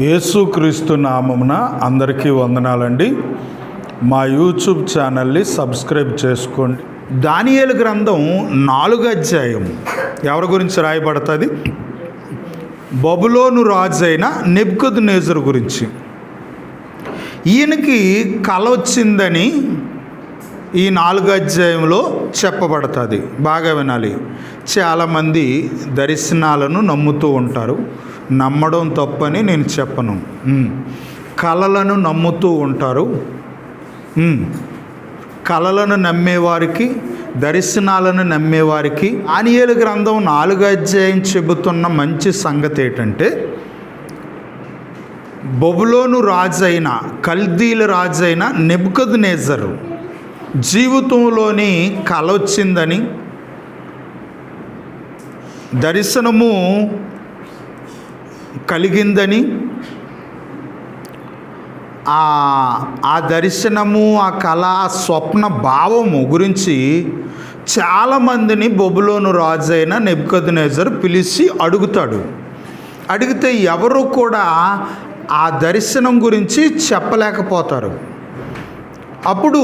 యేసుక్రీస్తు నామమున అందరికీ వందనాలండి. మా యూట్యూబ్ ఛానల్ని సబ్స్క్రైబ్ చేసుకోండి. దానియేలు గ్రంథం నాలుగు అధ్యాయం. ఎవరి గురించి రాయబడుతుంది? బబులోను రాజు అయిన నెబ్కద్ నేజర్ గురించి. ఈయనకి కల వచ్చిందని ఈ నాలుగు అధ్యాయంలో చెప్పబడుతుంది. బాగా వినాలి. చాలామంది దర్శనాలను నమ్ముతూ ఉంటారు. నమ్మడం తప్పని నేను చెప్పను. కళలను నమ్ముతూ ఉంటారు. కళలను నమ్మేవారికి దర్శనాలను నమ్మేవారికి ఆనియేలు గ్రంథం నాలుగు అధ్యాయం చెబుతున్న మంచి సంగతి ఏంటంటే బొబులోను రాజైన కల్దీల రాజైన నెబుకద్ నేజరు జీవితంలోని కల వచ్చిందని దర్శనము కలిగిందని ఆ ఆ దర్శనము ఆ కళ ఆ స్వప్న భావము గురించి చాలామందిని బొబులోను రాజు అయిన నెబ్కద్నేజర్ పిలిచి అడుగుతాడు. అడిగితే ఎవరు కూడా ఆ దర్శనం గురించి చెప్పలేకపోతారు. అప్పుడు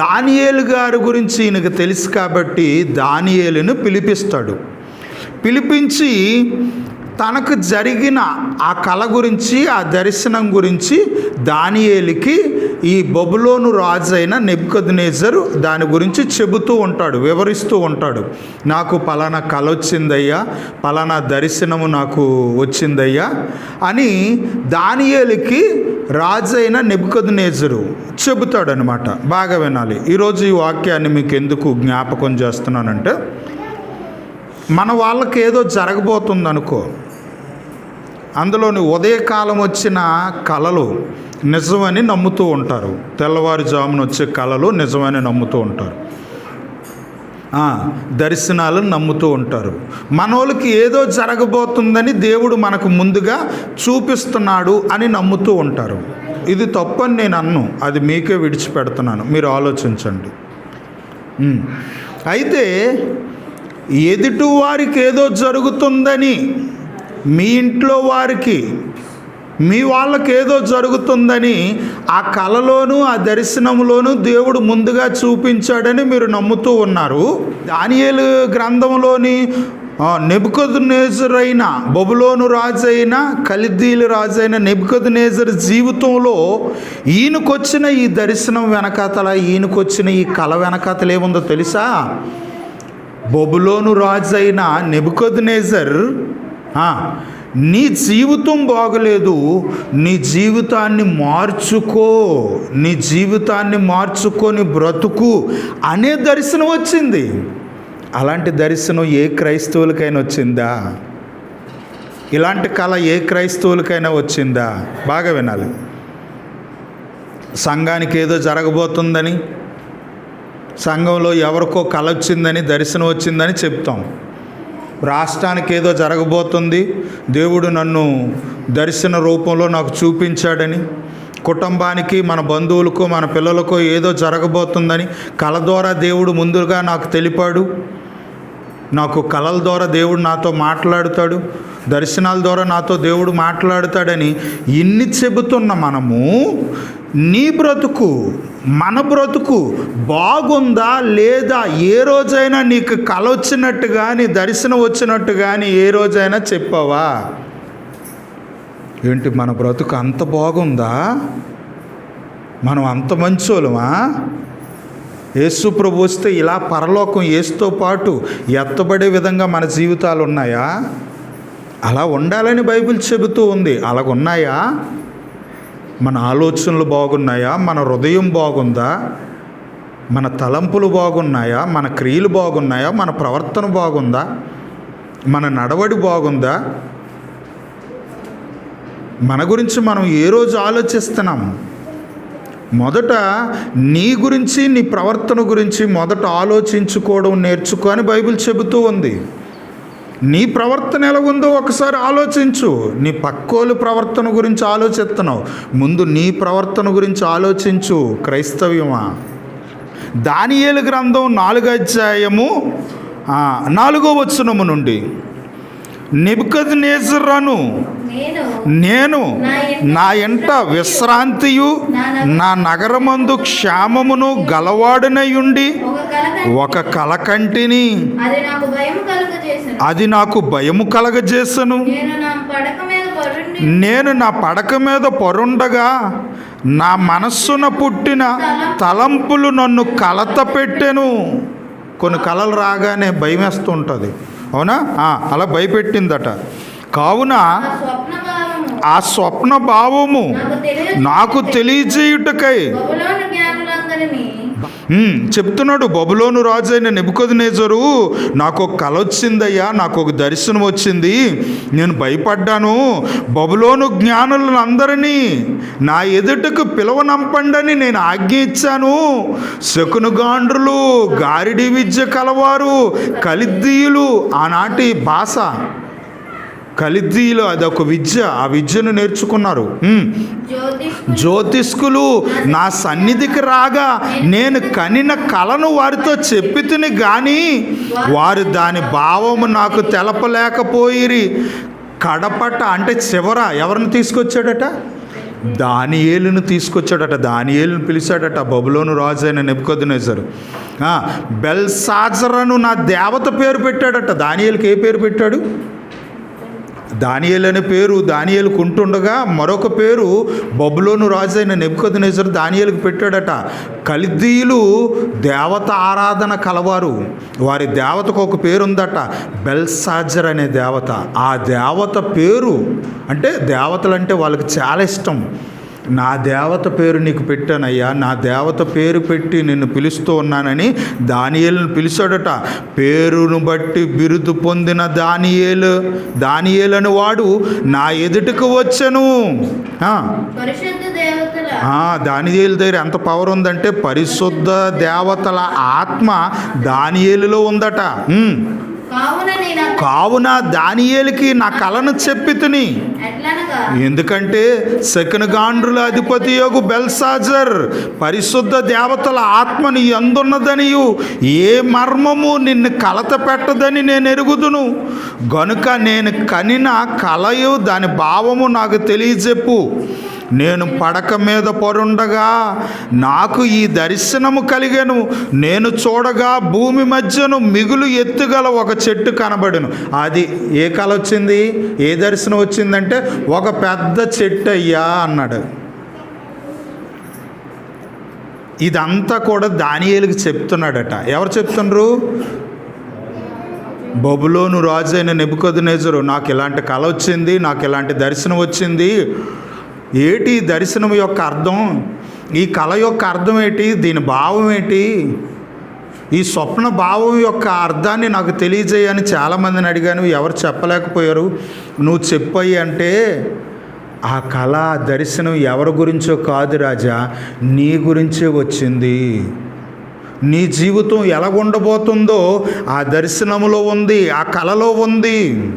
దానియేలు గారి గురించి ఈయనకు తెలుసు కాబట్టి దానియేలును పిలిపిస్తాడు. పిలిపించి తనకు జరిగిన ఆ కళ గురించి ఆ దర్శనం గురించి దానియేలికి ఈ బొబులోను రాజు అయిన నెబ్కద్నేజరు దాని గురించి చెబుతూ ఉంటాడు వివరిస్తూ ఉంటాడు. నాకు పలానా కళ వచ్చిందయ్యా పలానా దర్శనము నాకు వచ్చిందయ్యా అని దానియేలికి రాజైన నెబ్కద్నేజరు చెబుతాడనమాట బాగా వినాలి. ఈరోజు ఈ వాక్యాన్ని మీకు ఎందుకు జ్ఞాపకం చేస్తున్నానంటే మన వాళ్ళకి ఏదో జరగబోతుంది అనుకో అందులోని ఉదయకాలం వచ్చిన కళలు నిజమని నమ్ముతూ ఉంటారు. తెల్లవారుజామున వచ్చే కళలు నిజమని నమ్ముతూ ఉంటారు. దర్శనాలను నమ్ముతూ ఉంటారు. మనోళ్ళకి ఏదో జరగబోతుందని దేవుడు మనకు ముందుగా చూపిస్తున్నాడు అని నమ్ముతూ ఉంటారు. ఇది తప్పని నేను అన్ను అది మీకే విడిచిపెడుతున్నాను. మీరు ఆలోచించండి. అయితే ఎదుటివారికి ఏదో జరుగుతుందని మీ ఇంట్లో వారికి మీ వాళ్ళకి ఏదో జరుగుతుందని ఆ కళలోను ఆ దర్శనంలోను దేవుడు ముందుగా చూపించాడని మీరు నమ్ముతూ ఉన్నారు. దానియేలు గ్రంథంలోని నెబుకద్ నేజరైన బొబులోను రాజైన కలిద్దీలు రాజైన నెబుకద్ నేజర్ జీవితంలో ఈయనకొచ్చిన ఈ దర్శనం వెనకాతల ఈయనకొచ్చిన ఈ కళ వెనకాతల ఏముందో తెలుసా? బొబులోను రాజైన నెబుకద్నేజర్ నీ జీవితం బాగలేదు నీ జీవితాన్ని మార్చుకో నీ జీవితాన్ని మార్చుకొని బ్రతుకు అనే దర్శనం వచ్చింది. అలాంటి దర్శనం ఏ క్రైస్తవులకైనా వచ్చిందా? ఇలాంటి కళ ఏ క్రైస్తవులకైనా వచ్చిందా? బాగా వినాలి. సంఘానికి ఏదో జరగబోతుందని సంఘంలో ఎవరికో కళ వచ్చిందని దర్శనం వచ్చిందని చెప్తాం. రాష్ట్రానికి ఏదో జరగబోతుంది. దేవుడు నన్ను దర్శన రూపంలో నాకు చూపించాడని కుటుంబానికి మన బంధువులకు మన పిల్లలకు ఏదో జరగబోతుందని కళ ద్వారా దేవుడు ముందుగా నాకు తెలిపాడు. నాకు కళల ద్వారా దేవుడు నాతో మాట్లాడుతాడు. దర్శనాల ద్వారా నాతో దేవుడు మాట్లాడుతాడని ఇన్ని చెబుతున్న మనము నీ బ్రతుకు మన బ్రతుకు బాగుందా లేదా? ఏ రోజైనా నీకు కళ వచ్చినట్టు కానీ దర్శనం వచ్చినట్టు కానీ ఏ రోజైనా చెప్పావా? ఏంటి మన బ్రతుకు అంత బాగుందా? మనం అంత మంచోళమా యేసు ప్రభు వస్తే ఇలా పరలోకం యేసుతో పాటు ఎత్తబడే విధంగా మన జీవితాలు ఉన్నాయా అలా ఉండాలని బైబిల్ చెబుతూ ఉంది. అలాగున్నాయా? ఉన్నాయా మన ఆలోచనలు బాగున్నాయా? మన హృదయం బాగుందా? మన తలంపులు బాగున్నాయా? మన క్రియలు బాగున్నాయా? మన ప్రవర్తన బాగుందా? మన నడవడి బాగుందా? మన గురించి మనం ఏ రోజు ఆలోచిస్తున్నాం? మొదట నీ గురించి నీ ప్రవర్తన గురించి మొదట ఆలోచించుకోవడం నేర్చుకో అని బైబిల్ చెబుతూ ఉంది. నీ ప్రవర్తన ఎలా ఉందో ఒకసారి ఆలోచించు. నీ పక్కోలు ప్రవర్తన గురించి ఆలోచిస్తున్నావు. ముందు నీ ప్రవర్తన గురించి ఆలోచించు. క్రైస్తవ్యమా? దానియేలు గ్రంథం నాలుగో అధ్యాయము నాలుగో వచనము నుండి. నిబుకద్ నేజరను నేను నేను నా ఎంట విశ్రాంతియు నా నగరమందు క్షేమమును గలవాడునయుండి ఒక కల కలకంటిని. అది నాకు భయము కలగజేసను. నేను నా పడక మీద పొరుండగా నా మనస్సున పుట్టిన తలంపులు నన్ను కలత పెట్టెను. కొన్ని కలలు రాగానే భయం వేస్తూ ఉంటుంది అవునా? అలా భయపెట్టిందట. కావున ఆ స్వప్న భావము నాకు తెలియజేయుటకై చెప్తున్నాడు బబులోను రాజు అయిన నెబుకొదినేజరు నాకు ఒక కల వచ్చిందయ్యా నాకు ఒక దర్శనం వచ్చింది నేను భయపడ్డాను బబులోను జ్ఞానులను అందరినీ నా ఎదుటకు పిలవనంపండని నేను ఆజ్ఞ ఇచ్చాను. శకునుగాండ్రులు గారిడి విద్య కలవారు కలిద్దీయులు ఆనాటి భాష కలిద్దీయులు అదొక విద్య ఆ విద్యను నేర్చుకున్నారు. జ్యోతిష్కులు నా సన్నిధికి రాగా నేను కనిన కలను వారితో చెప్పి తిని కానీ వారు దాని భావము నాకు తెలపలేకపోయిరి. కడపట అంటే చివర ఎవరిని తీసుకొచ్చాడట? దానియేలును తీసుకొచ్చాడట. దానియేలును పిలిచాడట బబులోను రాజు అయిన నెప్పుకొద్దునేసారు బెల్సాజరను నా దేవత పేరు పెట్టాడట. దానియేలుకి ఏ పేరు పెట్టాడు? దానియేలు అనే పేరు దానియేలుకు ఉంటుండగా మరొక పేరు బబులోను రాజు అయిన నెప్పుకొద్దునేసరు దానియేలుకు పెట్టాడట. కలిదీయులు దేవత ఆరాధన కలవారు. వారి దేవతకు ఒక పేరు ఉందట బెల్సాజర్ అనే దేవత. ఆ దేవత పేరు అంటే దేవతలు అంటే వాళ్ళకి చాలా ఇష్టం. నా దేవత పేరు నీకు పెట్టానయ్యా. నా దేవత పేరు పెట్టి నిన్ను పిలుస్తూ ఉన్నానని దానియేలును పిలిచాడట. పేరును బట్టి బిరుదు పొందిన దానియేలు దానియేలు అని వాడు నా ఎదుటకు వచ్చెను. దానియేలు దగ్గర ఎంత పవర్ ఉందంటే పరిశుద్ధ దేవతల ఆత్మ దానియేలులో ఉందట. కావున దానియేలుకి నా కలను చెప్పి తిని. ఎట్లనగా? ఎందుకంటే శకనగాండ్రుల అధిపతి యొగు బెల్సాజర్ పరిశుద్ధ దేవతల ఆత్మని ఎందున్నదనియు ఏ మర్మము నిన్ను కలత పెట్టదని నేను ఎరుగుదును. గనుక నేను కనిన కలయు దాని భావము నాకు తెలియజెప్పు. నేను పడక మీద పొరుండగా నాకు ఈ దర్శనము కలిగను. నేను చూడగా భూమి మధ్యను మిగులు ఎత్తుగల ఒక చెట్టు కనబడును. అది ఏ కళ వచ్చింది? ఏ దర్శనం వచ్చిందంటే ఒక పెద్ద చెట్టు అయ్యా అన్నాడు. ఇదంతా కూడా దానియేలుకి చెప్తున్నాడట. ఎవరు చెప్తున్నారు బబులోను రాజు అయిన నెబుకొదనేజరు నాకు ఇలాంటి కళ వచ్చింది నాకు ఇలాంటి దర్శనం వచ్చింది. ఏటి ఈ దర్శనం యొక్క అర్థం? ఈ కళ యొక్క అర్థం ఏంటి? దీని భావం ఏంటి? ఈ స్వప్న భావం యొక్క అర్థాన్ని నాకు తెలియజేయని చాలామందిని అడిగాను ఎవరు చెప్పలేకపోయారు. నువ్వు చెప్పయి అంటే ఆ కళ దర్శనం ఎవరి గురించో కాదు రాజా నీ గురించే వచ్చింది. నీ జీవితం ఎలా ఉండబోతుందో ఆ దర్శనములో ఉంది ఆ కళలో ఉంది.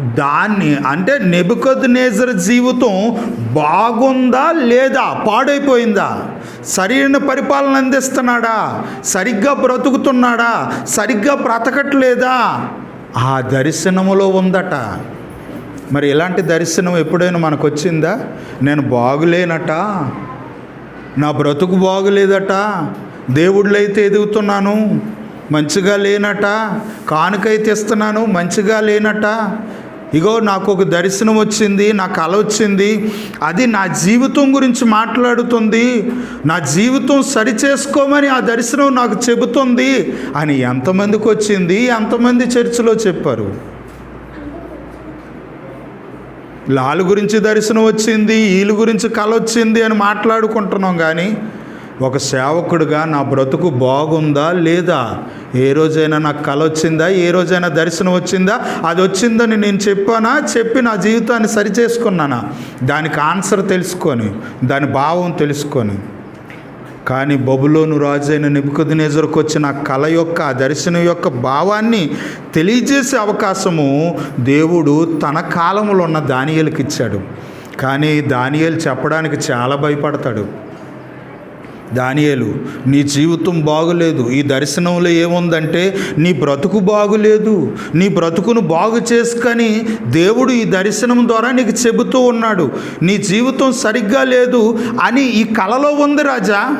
దాన్ని అంటే నెబుకద్ నేజర్ జీవితం బాగుందా లేదా? పాడైపోయిందా? సరైన పరిపాలన అందిస్తున్నాడా? సరిగ్గా బ్రతుకుతున్నాడా? సరిగ్గా బ్రతకట్లేదా? ఆ దర్శనములో ఉందట. మరి ఇలాంటి దర్శనం ఎప్పుడైనా మనకు వచ్చిందా నేను బాగులేనట. నా బ్రతుకు బాగులేదట. దేవుళ్ళైతే ఎదుగుతున్నాను. మంచిగా లేనట కానుకైతే ఇస్తున్నాను మంచిగా లేనట. ఇగో నాకు ఒక దర్శనం వచ్చింది నా కళ వచ్చింది. అది నా జీవితం గురించి మాట్లాడుతుంది. నా జీవితం సరిచేసుకోమని ఆ దర్శనం నాకు చెబుతుంది అని ఎంతమందికి వచ్చింది ఎంతమంది చర్చిలో చెప్పారు? లాలు గురించి దర్శనం వచ్చింది వీళ్ళ గురించి కళ వచ్చింది అని మాట్లాడుకుంటున్నాం కానీ ఒక సేవకుడుగా నా బ్రతుకు బాగుందా లేదా? ఏ రోజైనా నాకు కళ వచ్చిందా? ఏ రోజైనా దర్శనం వచ్చిందా? అది వచ్చిందని నేను చెప్పానా? చెప్పి నా జీవితాన్ని సరిచేసుకున్నానా? దానికి ఆన్సర్ తెలుసుకొని దాని భావం తెలుసుకొని. కానీ బబులోను రాజైన నిబుకదినేజర్కు వచ్చిన కళ యొక్క ఆ దర్శనం యొక్క భావాన్ని తెలియజేసే అవకాశము దేవుడు తన కాలంలో ఉన్న దానియేలుకి ఇచ్చాడు కానీ దానియలు చెప్పడానికి చాలా భయపడతాడు. దానియేలు నీ జీవితం బాగులేదు ఈ దర్శనంలో ఏముందంటే నీ బ్రతుకు బాగులేదు నీ బ్రతుకును బాగు చేసుకొని దేవుడు ఈ దర్శనం ద్వారా నీకు చెబుతూ ఉన్నాడు నీ జీవితం సరిగ్గా లేదు అని ఈ కళలో ఉంది రాజా.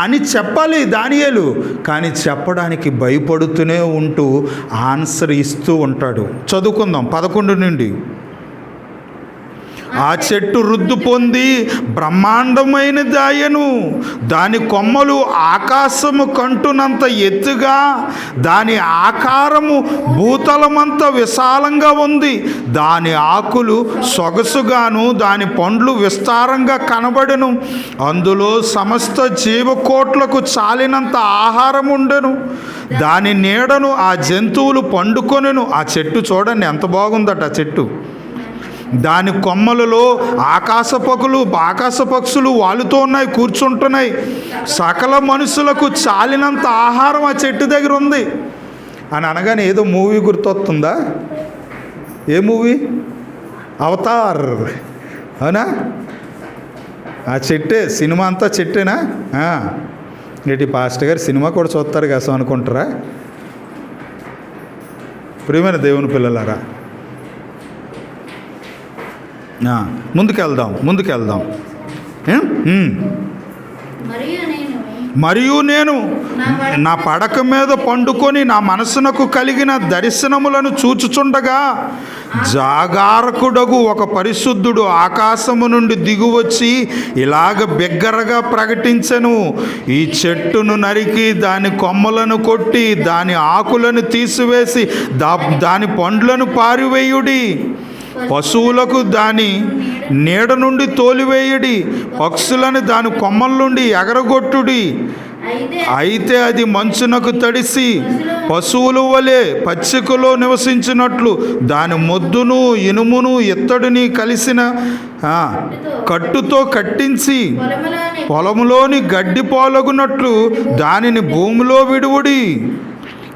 అని చెప్పాలి దానియేలు కానీ చెప్పడానికి భయపడుతూనే ఉంటూ ఆన్సర్ ఇస్తూ ఉంటాడు. చదువుకుందాం పదకొండు నుండి. ఆ చెట్టు రుద్దు పొంది బ్రహ్మాండమైన దాయను. దాని కొమ్మలు ఆకాశము కంటునంత ఎత్తుగా దాని ఆకారము భూతలమంత విశాలంగా ఉంది. దాని ఆకులు సొగసుగాను దాని పండ్లు విస్తారంగా కనబడెను. అందులో సమస్త జీవకోట్లకు చాలినంత ఆహారం ఉండెను. దాని నీడను ఆ జంతువులు పండుకొనెను. ఆ చెట్టు చూడండి ఎంత బాగుందట ఆ చెట్టు. దాని కొమ్మలలో ఆకాశ పక్షులు ఆకాశ పక్షులు వాలుతూ ఉన్నాయి కూర్చుంటున్నాయి. సకల మనుషులకు చాలినంత ఆహారం ఆ చెట్టు దగ్గర ఉంది. అని అనగానే ఏదో మూవీ గుర్తొస్తుందా? ఏ మూవీ? అవతార్. అవునా? ఆ చెట్టే సినిమా అంతా చెట్టేనా? నేటి పాస్ట్ పాస్టర్ గారు సినిమా కూడా చూస్తారు కదా అనుకుంటారా? ప్రియమైన దేవుని పిల్లలారా ముందుకెళ్దాం ముందుకెళ్దాం. మరియు నేను నా పడక మీద పండుకొని నా మనసునకు కలిగిన దర్శనములను చూచుచుండగా జాగారకుడగు ఒక పరిశుద్ధుడు ఆకాశము నుండి దిగువచ్చి ఇలాగ బిగ్గరగా ప్రకటించెను. ఈ చెట్టును నరికి దాని కొమ్మలను కొట్టి దాని ఆకులను తీసివేసి దా దాని పండ్లను పారివేయుడి. పశువులకు దాని నీడ నుండి తోలివేయడి పక్షులను దాని కొమ్మల నుండి ఎగరగొట్టుడి. అయితే అది మంచునకు తడిసి పశువుల వలె పచ్చికలో నివసించినట్లు దాని మొద్దును ఇనుమును ఇత్తడిని కలిసిన కట్టుతో కట్టించి పొలంలోని గడ్డి పోలగునట్లు దానిని భూమిలో విడువుడి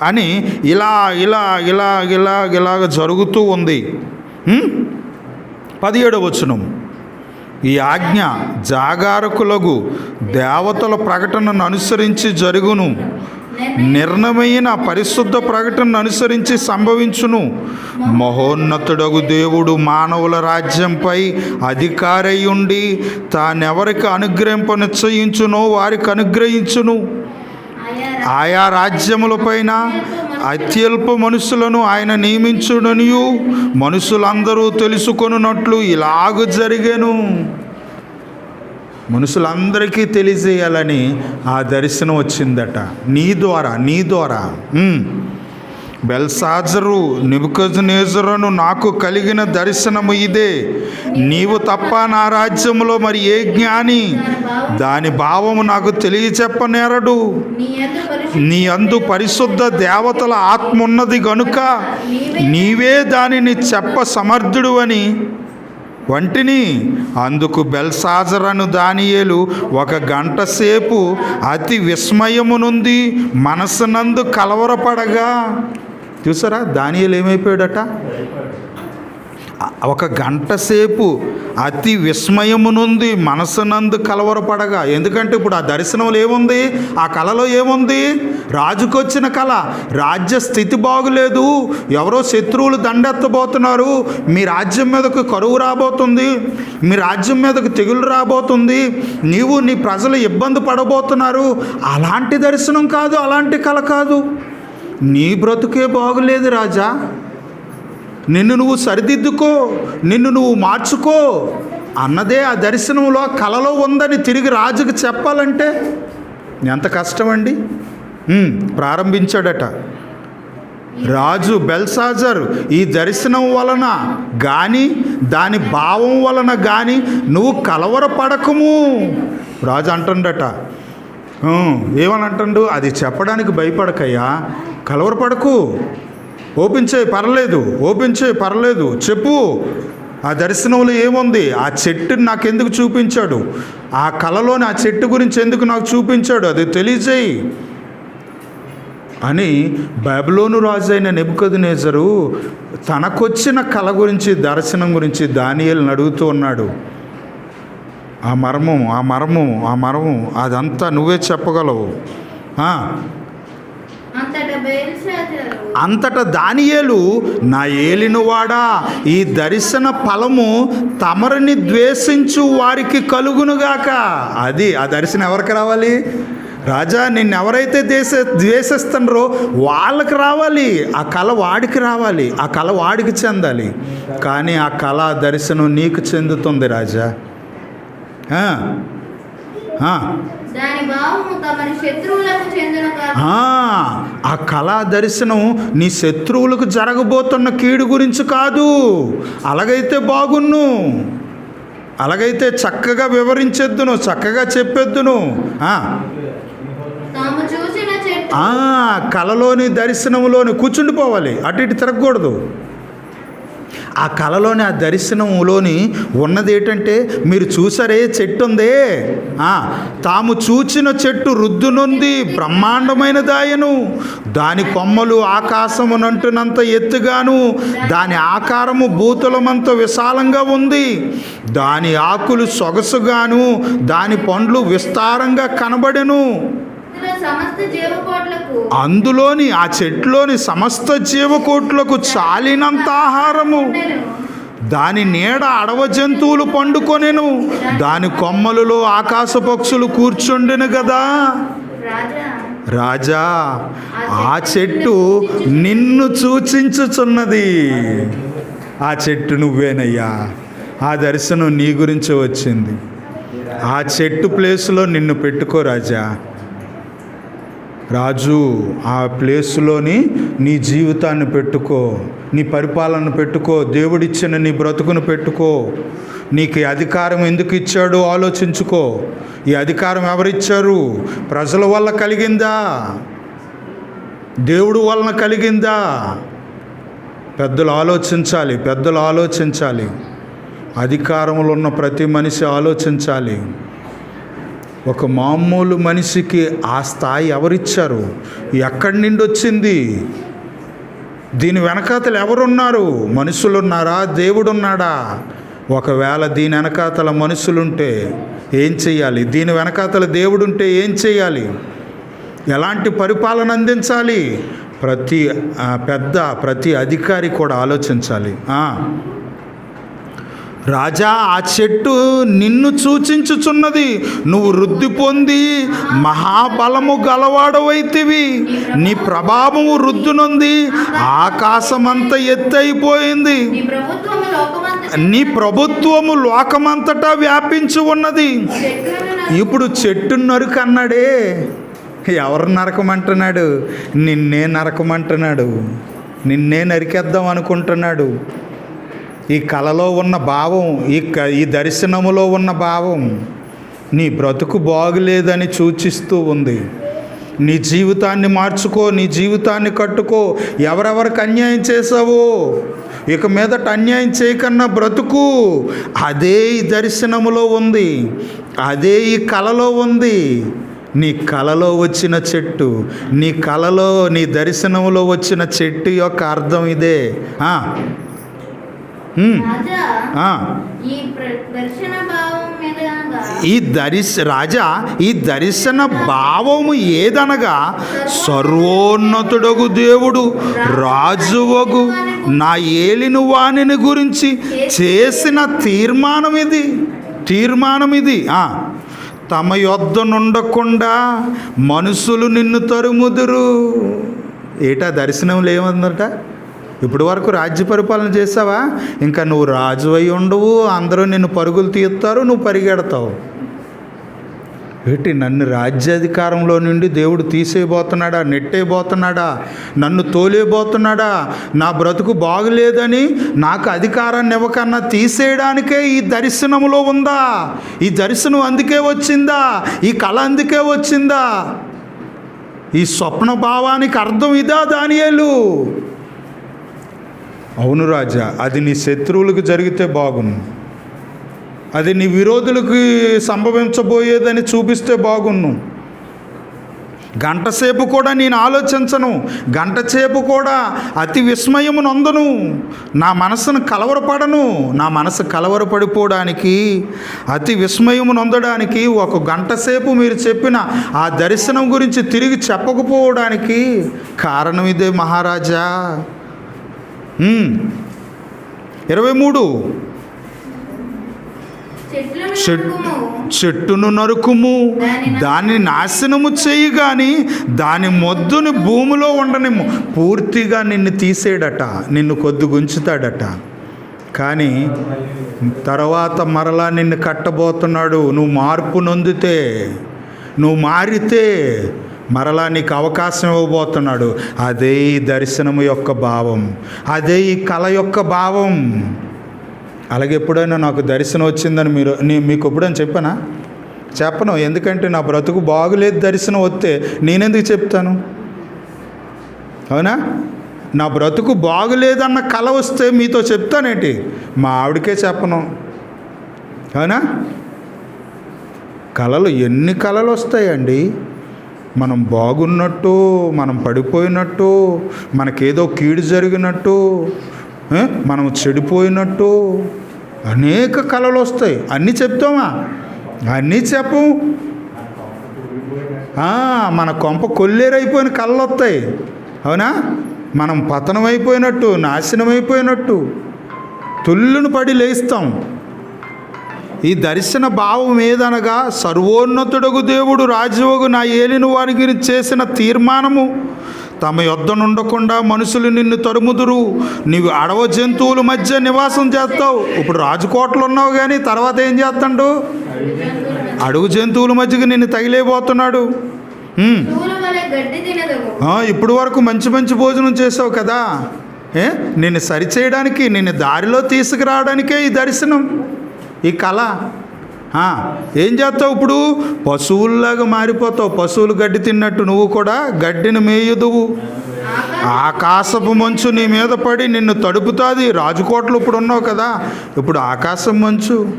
అని ఇలా ఇలా ఇలా ఇలా ఇలాగ జరుగుతూ ఉంది. పదిహేడవ వచనం. ఈ ఆజ్ఞ జాగారకులకు దేవతల ప్రకటనను అనుసరించి జరుగును. నిర్ణమైన పరిశుద్ధ ప్రకటనను అనుసరించి సంభవించును. మహోన్నతుడగు దేవుడు మానవుల రాజ్యంపై అధికారయ్యుండి తానెవరికి అనుగ్రహింప నిశ్చయించునో వారికి అనుగ్రహించును. ఆయా రాజ్యములపైన అత్యల్ప మనుషులను ఆయన నియమించుడనియు మనుషులందరూ తెలుసుకొనున్నట్లు ఇలాగ జరిగాను. మనుషులందరికీ తెలియజేయాలని ఆ దర్శనం వచ్చిందట. నీ ద్వారా నీ ద్వారా. బెల్సాజరు నిబుకజ్నేజరును నాకు కలిగిన దర్శనము ఇదే. నీవు తప్ప నా రాజ్యములో మరి ఏ జ్ఞాని? దాని భావము నాకు తెలియచెప్పనేరడు. నీ నీ అందు పరిశుద్ధ దేవతల ఆత్మ ఉన్నది గనుక నీవే దానిని చెప్ప సమర్థుడు అని వంటిని అందుకు బెల్సాజరను దానియేలు ఒక గంట సేపు అతి విస్మయమునుంది మనసునందు కలవరపడగా. చూసారా? దానియలు ఏమైపోయాడట? ఒక గంట సేపు అతి విస్మయమునుంది మనసునందు కలవరపడగా. ఎందుకంటే ఇప్పుడు ఆ దర్శనంలో ఏముంది? ఆ కళలో ఏముంది? రాజుకొచ్చిన కళ రాజ్య స్థితి బాగులేదు. ఎవరో శత్రువులు దండెత్తబోతున్నారు. మీ రాజ్యం మీదకు కరువు రాబోతుంది. మీ రాజ్యం మీదకు తెగులు రాబోతుంది. నీవు నీ ప్రజలు ఇబ్బంది పడబోతున్నారు. అలాంటి దర్శనం కాదు అలాంటి కళ కాదు. నీ బ్రతుకే బాగులేదు రాజా. నిన్ను నువ్వు సరిదిద్దుకో నిన్ను నువ్వు మార్చుకో. అన్నదే ఆ దర్శనంలో కలలో ఉందని తిరిగి రాజుకు చెప్పాలంటే ఎంత కష్టమండి? ప్రారంభించాడట. రాజు బెల్సాజర్ ఈ దర్శనం వలన కానీ దాని భావం వలన కానీ నువ్వు కలవరపడకము. రాజు అంటుండట. ఏమని అంటుండు అది చెప్పడానికి భయపడకయ్యా. కలవరపడకు. ఓపెన్ చేయి పర్లేదు ఓపెన్ చేయి పర్లేదు. చెప్పు ఆ దర్శనంలో ఏముంది? ఆ చెట్టుని నాకు ఎందుకు చూపించాడు? ఆ కళలోని ఆ చెట్టు గురించి ఎందుకు నాకు చూపించాడు? అది తెలియజేయి. అని బైబిలోను రాజు అయిన నెబుకద్నేజరు తనకొచ్చిన కళ గురించి దర్శనం గురించి దానియల్ని అడుగుతూ ఉన్నాడు. ఆ మర్మం ఆ మర్మం ఆ మర్మం అదంతా నువ్వే చెప్పగలవు. అంతట దానియేలు నా ఏలినవాడా ఈ దర్శన ఫలము తమరిని ద్వేషించు వారికి కలుగునుగాక. అది ఆ దర్శనం ఎవరికి రావాలి? రాజా నిన్ను ఎవరైతే దేశ ద్వేషిస్తున్నారో వాళ్ళకి రావాలి ఆ కళ వాడికి రావాలి ఆ కళ వాడికి చెందాలి. కానీ ఆ కళ దర్శనం నీకు చెందుతుంది రాజా. ఆ, కళా దర్శనం నీ శత్రువులకు జరగబోతున్న కీడు గురించి కాదు. అలాగైతే బాగున్ను. అలాగైతే చక్కగా వివరించేద్దును చక్కగా చెప్పేద్దును. కళలోని దర్శనంలోని కూర్చుండిపోవాలి. అటు ఇటు తిరగకూడదు. ఆ కళలోని ఆ దర్శనంలోని ఉన్నది ఏంటంటే మీరు చూసారే చెట్టు ఉందే ఆ, తాము చూచిన చెట్టు రుద్దునుంది బ్రహ్మాండమైన దాయను దాని కొమ్మలు ఆకాశమునంటున్నంత ఎత్తుగాను దాని ఆకారము భూతలమంత విశాలంగా ఉంది. దాని ఆకులు సొగసుగాను దాని పండ్లు విస్తారంగా కనబడెను. అందులోని ఆ చెట్లోని సమస్త జీవకోట్లకు చాలినంత ఆహారము. దాని నీడ అడవ జంతువులు పండుకొనెను. దాని కొమ్మలలో ఆకాశ పక్షులు కూర్చుండెను కదా రాజా. ఆ చెట్టు నిన్ను సూచించుచున్నది. ఆ చెట్టు నువ్వేనయ్యా. ఆ దర్శనం నీ గురించి వచ్చింది. ఆ చెట్టు ప్లేస్లో నిన్ను పెట్టుకో రాజా. రాజు ఆ ప్లేస్లోని నీ జీవితాన్ని పెట్టుకో నీ పరిపాలన పెట్టుకో దేవుడిచ్చిన నీ బ్రతుకును పెట్టుకో. నీకు అధికారం ఎందుకు ఇచ్చాడో ఆలోచించుకో. ఈ అధికారం ఎవరిచ్చారు? ప్రజల వల్ల కలిగిందా? దేవుడు వలన కలిగిందా? పెద్దలు ఆలోచించాలి పెద్దలు ఆలోచించాలి. అధికారంలో ఉన్న ప్రతి మనిషి ఆలోచించాలి. ఒక మామూలు మనిషికి ఆ స్థాయి ఎవరిచ్చారు? ఎక్కడి నుండి వచ్చింది దీని వెనకాతలు ఎవరున్నారు? మనుషులున్నారా? దేవుడున్నాడా? ఒకవేళ దీని వెనకాతల మనుషులుంటే ఏం చేయాలి దీని వెనకాతల దేవుడుంటే ఏం చేయాలి ఎలాంటి పరిపాలన అందించాలి? ప్రతి పెద్ద ప్రతి అధికారి కూడా ఆలోచించాలి. రాజా ఆ చెట్టు నిన్ను సూచించుచున్నది. నువ్వు వృద్ధి పొంది మహాబలము గలవాడవైతివి. నీ ప్రభావము వృద్ధునుంది. ఆకాశమంత ఎత్తైపోయింది నీ ప్రభుత్వము లోకమంతటా వ్యాపించి ఉన్నది. ఇప్పుడు చెట్టు నరుకన్నాడే. ఎవరు నరకమంటున్నాడు? నిన్నే నరకమంటున్నాడు. నిన్నే నరికేద్దాం అనుకుంటున్నాడు. ఈ కళలో ఉన్న భావం ఈ క ఈ దర్శనములో ఉన్న భావం నీ బ్రతుకు బాగులేదని సూచిస్తూ ఉంది. నీ జీవితాన్ని మార్చుకో నీ జీవితాన్ని కట్టుకో. ఎవరెవరికి అన్యాయం చేసావో ఇక మీదట అన్యాయం చేయకన్నా బ్రతుకు. అదే ఈ దర్శనములో ఉంది. అదే ఈ కళలో ఉంది. నీ కళలో వచ్చిన చెట్టు నీ కళలో నీ దర్శనంలో వచ్చిన చెట్టు యొక్క అర్థం ఇదే. ఈ దర్శ రాజా ఈ దర్శన భావము ఏదనగా? సర్వోన్నతుడగు దేవుడు రాజువగు నా ఏలిన వాణిని గురించి చేసిన తీర్మానం ఇది తీర్మానం ఇది ఆ. తమ యొద్ద నుండకుండా మనుషులు నిన్ను తరుముదురు. ఏటా దర్శనంలో ఏమందట ఇప్పుడు వరకు రాజ్య పరిపాలన చేసావా? ఇంకా నువ్వు రాజు అయి ఉండవు అందరూ నిన్ను పరుగులు తీస్తారు నువ్వు పరిగెడతావు. ఏంటి నన్ను రాజ్యాధికారంలో నుండి దేవుడు తీసేయబోతున్నాడా నెట్టేయబోతున్నాడా నన్ను తోలేయబోతున్నాడా? నా బ్రతుకు బాగులేదని నాకు అధికారాన్ని ఇవ్వకన్నా తీసేయడానికే ఈ దర్శనములో ఉందా? ఈ దర్శనం అందుకే వచ్చిందా? ఈ కళ అందుకే వచ్చిందా? ఈ స్వప్న భావానికి అర్థం ఇదా దానియేలు? అవును రాజా అది నీ శత్రువులకు జరిగితే బాగుండు అది నీ విరోధులకి సంభవించబోయేదని చూపిస్తే బాగున్ను గంటసేపు కూడా నేను ఆలోచించను. గంటసేపు కూడా అతి విస్మయము నొందను. నా మనసును కలవరపడను. నా మనసు కలవరపడిపోవడానికి అతి విస్మయము నొందడానికి ఒక గంటసేపు మీరు చెప్పిన ఆ దర్శనం గురించి తిరిగి చెప్పకపోవడానికి కారణం ఇదే మహారాజా. ఇరవై మూడు. చెట్టును నరుకుము. దాన్ని నాశనము చేయి కానీ దాని మొద్దుని భూమిలో ఉండనిమ్ము. పూర్తిగా నిన్ను తీసేడట నిన్ను కొద్ది గుంచుతాడట. కానీ తర్వాత మరలా నిన్ను కట్టబోతున్నాడు. నువ్వు మార్పు నొందితే నువ్వు మారితే మరలా నీకు అవకాశం ఇవ్వబోతున్నాడు. అదే ఈ దర్శనము యొక్క భావం. అదే ఈ కళ యొక్క భావం. అలాగే ఎప్పుడైనా నాకు దర్శనం వచ్చిందని మీరు నేను మీకు ఎప్పుడైనా చెప్పానా? చెప్పను. ఎందుకంటే నా బ్రతుకు బాగులేదు దర్శనం వస్తే నేనెందుకు చెప్తాను? అవునా? నా బ్రతుకు బాగులేదన్న కళ వస్తే మీతో చెప్తానేంటి? మా ఆవిడకే చెప్పను. అవునా? కళలు ఎన్ని కళలు వస్తాయండి? మనం బాగున్నట్టు మనం పడిపోయినట్టు మనకేదో కీడు జరిగినట్టు మనం చెడిపోయినట్టు అనేక కళలు వస్తాయి అన్నీ చెప్తామా? అన్నీ చెప్పం. మన కొంప కొల్లేరైపోయిన కళ్ళు వస్తాయి అవునా? మనం పతనం అయిపోయినట్టు నాశనం అయిపోయినట్టు తుల్లును పడి లేస్తాం ఈ దర్శన భావం ఏదనగా సర్వోన్నతుడగు దేవుడు రాజయోగు నా ఏలిన వారి గురించి చేసిన తీర్మానము. తమ యొద్ద నుండకుండా మనుషులు నిన్ను తరుముదురు. నీవు అడవ జంతువుల మధ్య నివాసం చేస్తావు. ఇప్పుడు రాజకోటలు ఉన్నావు కానీ తర్వాత ఏం చేస్తాడు? అడుగు జంతువుల మధ్యకి నిన్ను తగిలేబోతున్నాడు. ఇప్పుడు వరకు మంచి మంచి భోజనం చేసావు కదా. ఏ? నిన్ను సరిచేయడానికి నిన్ను దారిలో తీసుకురావడానికే ఈ దర్శనం. ఈ కళ. ఏం చేస్తావు ఇప్పుడు? పశువుల్లాగా మారిపోతావు. పశువులు గడ్డి తిన్నట్టు నువ్వు కూడా గడ్డిని మేయుదువు. ఆకాశపు మంచు నీ మీద పడి నిన్ను తడుపుతుంది. రాజుకోటలు ఇప్పుడు ఉన్నావు కదా. ఇప్పుడు ఆకాశం మంచు.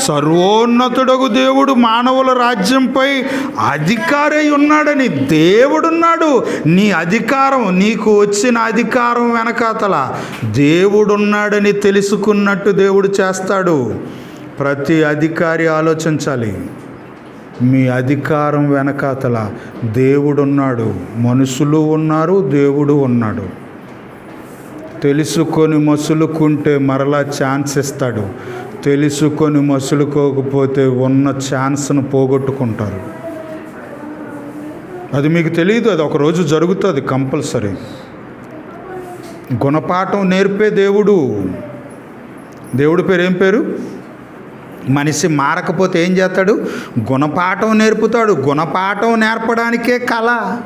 సర్వోన్నతుడగు దేవుడు మానవుల రాజ్యంపై అధికారై ఉన్నాడని దేవుడున్నాడు. నీ అధికారం నీకు వచ్చిన అధికారం వెనకాతల దేవుడున్నాడని తెలుసుకున్నట్టు దేవుడు చేస్తాడు. ప్రతి అధికారి ఆలోచించాలి. మీ అధికారం వెనకాతల దేవుడున్నాడు. మనుషులు ఉన్నారు దేవుడు ఉన్నాడు. తెలుసుకొని మసులుకుంటే మరలా ఛాన్స్ ఇస్తాడు. తెలుసుకొని మసులుకోకపోతే ఉన్న ఛాన్స్ను పోగొట్టుకుంటారు. అది మీకు తెలియదు అది ఒకరోజు జరుగుతుంది కంపల్సరీ. గుణపాఠం నేర్పే దేవుడు. దేవుడి పేరు ఏం పేరు? మనిషి మారకపోతే ఏం చేస్తాడు? గుణపాఠం నేర్పుతాడు. గుణపాఠం నేర్పడానికే కళ.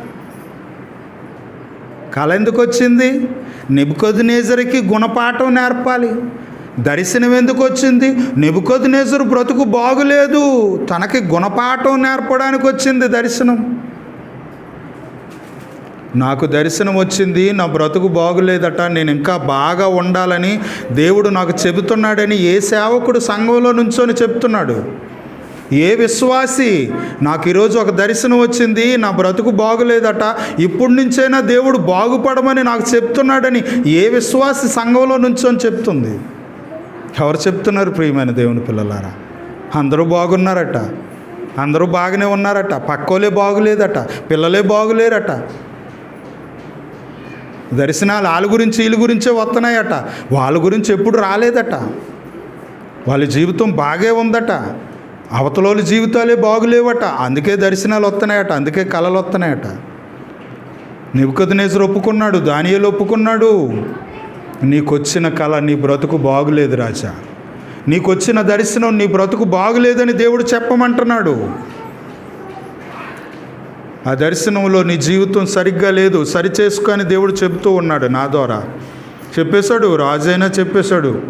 కళ ఎందుకు వచ్చింది? నేజర్కి గుణపాఠం నేర్పాలి. దర్శనం ఎందుకు వచ్చింది? నెబుకొద్దునేజరు బ్రతుకు బాగులేదు. తనకి గుణపాఠం నేర్పడానికి వచ్చింది దర్శనం. నాకు దర్శనం వచ్చింది నా బ్రతుకు బాగులేదట నేను ఇంకా బాగా ఉండాలని దేవుడు నాకు చెబుతున్నాడని ఏ సేవకుడు సంఘంలో నుంచొని చెప్తున్నాడు. ఏ విశ్వాసి నాకు ఈరోజు ఒక దర్శనం వచ్చింది నా బ్రతుకు బాగులేదట ఇప్పటి నుంచైనా దేవుడు బాగుపడమని నాకు చెప్తున్నాడని ఏ విశ్వాసి సంఘంలో నుంచొని చెప్తుంది? ఎవరు చెప్తున్నారు ప్రియమైన దేవుని పిల్లలారా? అందరూ బాగున్నారట. అందరూ బాగానే ఉన్నారట. పక్కోలే బాగులేదట. పిల్లలే బాగులేరట. దర్శనాలు వాళ్ళ గురించి వీళ్ళ గురించే వస్తున్నాయట. వాళ్ళ గురించి ఎప్పుడు రాలేదట. వాళ్ళ జీవితం బాగే ఉందట. అవతలోళ్ళ జీవితాలే బాగులేవట. అందుకే దర్శనాలు వస్తున్నాయట. అందుకే కళలు వస్తున్నాయట. నిపుకదనేశ్వరు ఒప్పుకున్నాడు. దానియలు ఒప్పుకున్నాడు. నీకొచ్చిన కళ నీ బ్రతుకు బాగులేదు రాజా. నీకొచ్చిన దర్శనం నీ బ్రతుకు బాగులేదని దేవుడు చెప్పమంటున్నాడు. ఆ దర్శనంలో నీ జీవితం సరిగ్గా లేదు సరి చేసుకొని దేవుడు చెబుతూ ఉన్నాడు నా ద్వారా. చెప్పేశాడు రాజైనా చెప్పేశాడు.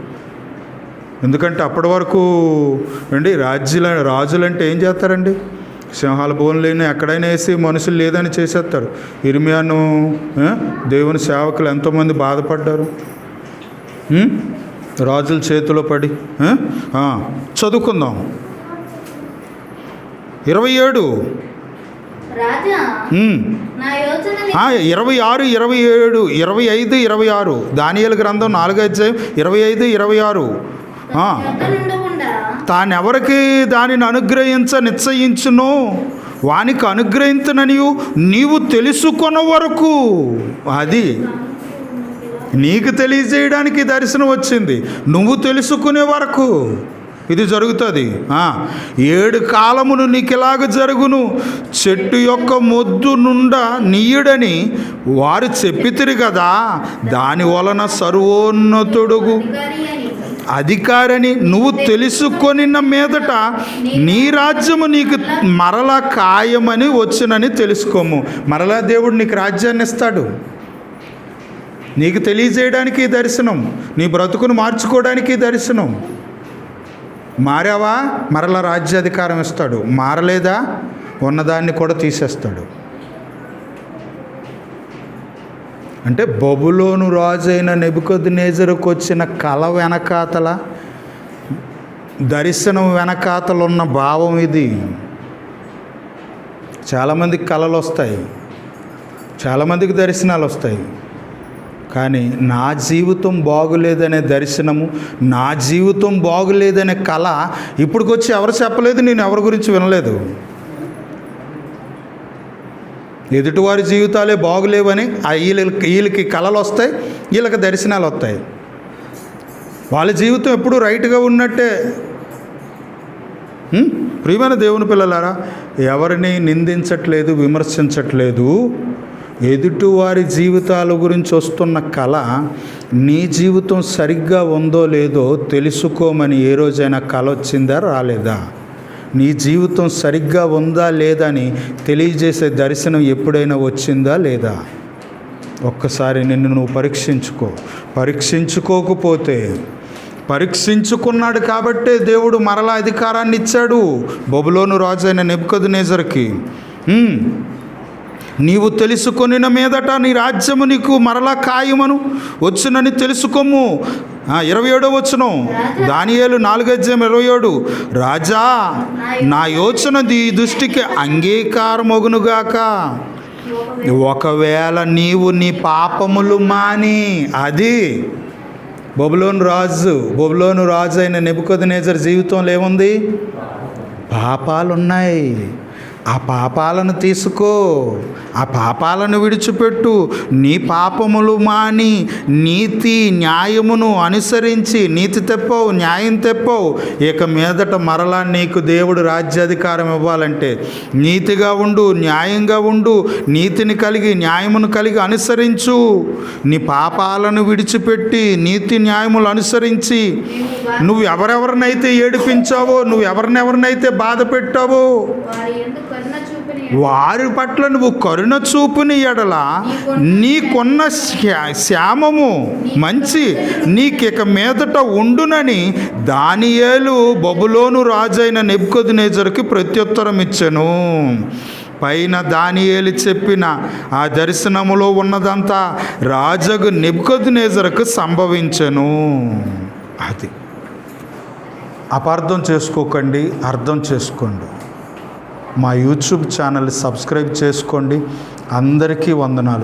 ఎందుకంటే అప్పటి వరకు అండి రాజ్యుల రాజులంటే ఏం చేస్తారండి? సింహాల బోన్లేని ఎక్కడైనా వేసి మనుషులు లేదని చేసేస్తారు. ఇర్మియాను దేవుని సేవకులు ఎంతోమంది బాధపడ్డారు. రాజుల చేతిలో పడి. చదువుకుందాం. ఇరవై ఏడు. ఇరవై ఆరు ఇరవై ఏడు ఇరవై ఐదు ఇరవై ఆరు. దానియలు గ్రంథం నాలుగో అధ్యాయం ఇరవై ఐదు ఇరవై ఆరు. తానెవరికి దానిని అనుగ్రహించ నిశ్చయించును? వానికి అనుగ్రహించననియు నీవు తెలుసుకొన వరకు అది నీకు తెలియజేయడానికి దర్శనం వచ్చింది. నువ్వు తెలుసుకునే వరకు ఇది జరుగుతుంది. ఏడు కాలమును నీకు ఇలాగ జరుగును. చెట్టు యొక్క మొద్దు నుండా నీయుడని వారు చెప్పితిరి కదా దాని వలన సర్వోన్నతుడుగు అధికారని నువ్వు తెలుసుకొనిన మీదట నీ రాజ్యము నీకు మరలా ఖాయమని వచ్చినని తెలుసుకోము. మరలా దేవుడు నీకు రాజ్యాన్ని ఇస్తాడు. నీకు తెలియజేయడానికి దర్శనం నీ బ్రతుకును మార్చుకోవడానికి దర్శనం. మారావా? మరల రాజ్యాధికారం ఇస్తాడు. మారలేదా? ఉన్నదాన్ని కూడా తీసేస్తాడు. అంటే బబులోను రాజైన నెబుకొద్దు నేజరుకు వచ్చిన కళ వెనకాతల దర్శనం వెనకాతలున్న భావం ఇది. చాలామందికి కళలు వస్తాయి చాలామందికి దర్శనాలు వస్తాయి కానీ నా జీవితం బాగులేదనే దర్శనము నా జీవితం బాగులేదనే కళ ఇప్పటికొచ్చి ఎవరు చెప్పలేదు నేను ఎవరి గురించి వినలేదు. ఎదుటివారి జీవితాలే బాగులేవని ఆ వీళ్ళకి వీళ్ళకి కళలు వస్తాయి వీళ్ళకి దర్శనాలు వస్తాయి వాళ్ళ జీవితం ఎప్పుడు రైట్గా ఉన్నట్టే. ప్రియమైన దేవుని పిల్లలారా ఎవరిని నిందించట్లేదు విమర్శించట్లేదు ఎదుటివారి జీవితాల గురించి వస్తున్న కళ నీ జీవితం సరిగ్గా ఉందో లేదో తెలుసుకోమని ఏ రోజైనా కళ వచ్చిందా రాలేదా? నీ జీవితం సరిగ్గా ఉందా లేదా అని తెలియజేసే దర్శనం ఎప్పుడైనా వచ్చిందా లేదా? ఒక్కసారి నిన్ను నువ్వు పరీక్షించుకో. పరీక్షించుకోకపోతే పరీక్షించుకున్నాడు కాబట్టే దేవుడు మరలా అధికారాన్ని ఇచ్చాడు బొబులోను రాజు అయిన నేజర్కి నీవు తెలుసుకొనిన మీదట నీ రాజ్యము నీకు మరలా ఖాయమను వచ్చునని తెలుసుకోము. ఇరవై ఏడో వచ్చును దానియేలు నాలుగజ్యం ఇరవై ఏడు. రాజా నా యోచన దీ దృష్టికి అంగీకారమగునుగాక. ఒకవేళ నీవు నీ పాపములు మాని అది బొబులోను రాజు బొబులోను రాజు అయిన నెబుకొదనేజర్ జీవితంలో ఏముంది? పాపాలున్నాయి. ఆ పాపాలను తీసుకో ఆ పాపాలను విడిచిపెట్టు. నీ పాపములు మాని నీతి న్యాయమును అనుసరించి నీతి తెప్పవు న్యాయం తెప్పవు. ఇక మీదట మరలా నీకు దేవుడు రాజ్యాధికారం ఇవ్వాలంటే నీతిగా ఉండు న్యాయంగా ఉండు నీతిని కలిగి న్యాయమును కలిగి అనుసరించు. నీ పాపాలను విడిచిపెట్టి నీతి న్యాయములు అనుసరించి నువ్వు ఎవరెవరినైతే ఏడిపించావో నువ్వు ఎవరినెవరినైతే బాధ పెట్టావో వారి పట్ల నువ్వు కరుణ చూపుని ఎడల నీకున్న శ్యా- శ్యామము మంచి నీకిక మీదట ఉండునని దానియేలు బబులోను రాజైన నెబ్కొదు నేజర్కి ప్రత్యుత్తరం ఇచ్చెను పైన దానియేలు చెప్పిన ఆ దర్శనములో ఉన్నదంతా రాజగు నెబ్కొదు నేజరకు సంభవించెను. అది. అపార్థం చేసుకోకండి అర్థం చేసుకోండి. మా యూట్యూబ్ ఛానల్ సబ్స్క్రైబ్ చేసుకోండి. అందరికీ వందనాలు.